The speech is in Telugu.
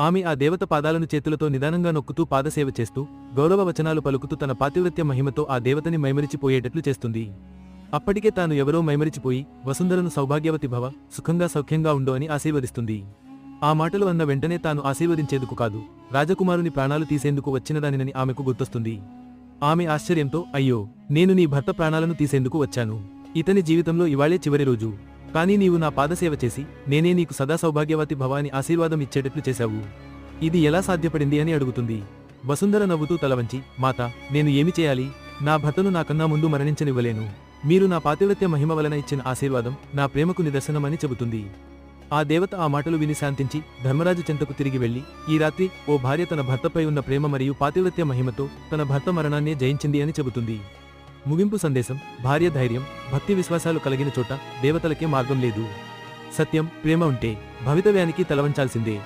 ఆమె ఆ దేవత పాదాలను చేతులతో నిదానంగా నొక్కుతూ పాదసేవ చేస్తూ గౌరవ వచనాలు పలుకుతూ తన పాతివృత్య మహిమతో ఆ దేవతని మైమరిచిపోయేటట్లు చేస్తుంది. అప్పటికే తాను ఎవరో మైమరిచిపోయి వసుంధరను సౌభాగ్యవతి భవ సుఖంగా సౌఖ్యంగా ఉండు అని ఆశీర్వదిస్తుంది. ఆ మాటలు అన్న వెంటనే తాను ఆశీర్వదించేందుకు కాదు రాజకుమారుని ప్రాణాలు తీసేందుకు వచ్చినదానినని ఆమెకు గుర్తొస్తుంది. ఆమె ఆశ్చర్యంతో అయ్యో నేను నీ భర్త ప్రాణాలను తీసేందుకు వచ్చాను. ఇతని జీవితంలో ఇవాళే చివరి రోజు. కానీ నీవు నా పాదసేవ చేసి నేనే నీకు సదా సౌభాగ్యవతి భవాని ఆశీర్వాదం ఇచ్చేటట్లు చేశావు. ఇది ఎలా సాధ్యపడింది అని అడుగుతుంది. వసుంధర నవ్వుతూ తలవంచి మాత నేను ఏమి చేయాలి? నా భర్తను నాకన్నా ముందు మరణించనివ్వలేను. మీరు నా పాతివ్రత్య మహిమ వలన ఇచ్చిన ఆశీర్వాదం నా ప్రేమకు నిదర్శనమని చెబుతుంది. ఆ దేవత ఆ మాటలు విని శాంతించి ధర్మరాజు చెంతకు తిరిగి వెళ్ళి ఈ రాత్రి ఓ భార్య తన భర్తపై ఉన్న ప్రేమ మరియు పాతివ్రత్య మహిమతో తన భర్త మరణాన్నే జయించింది అని చెబుతుంది. ముగింపు సందేశం భార్య ధైర్యం భక్తి విశ్వాసాలు కలిగిన చోట దేవతలకే మార్గం లేదు. సత్యం ప్రేమ ఉంటే భవితవ్యానికి తలవంచాల్సిందే.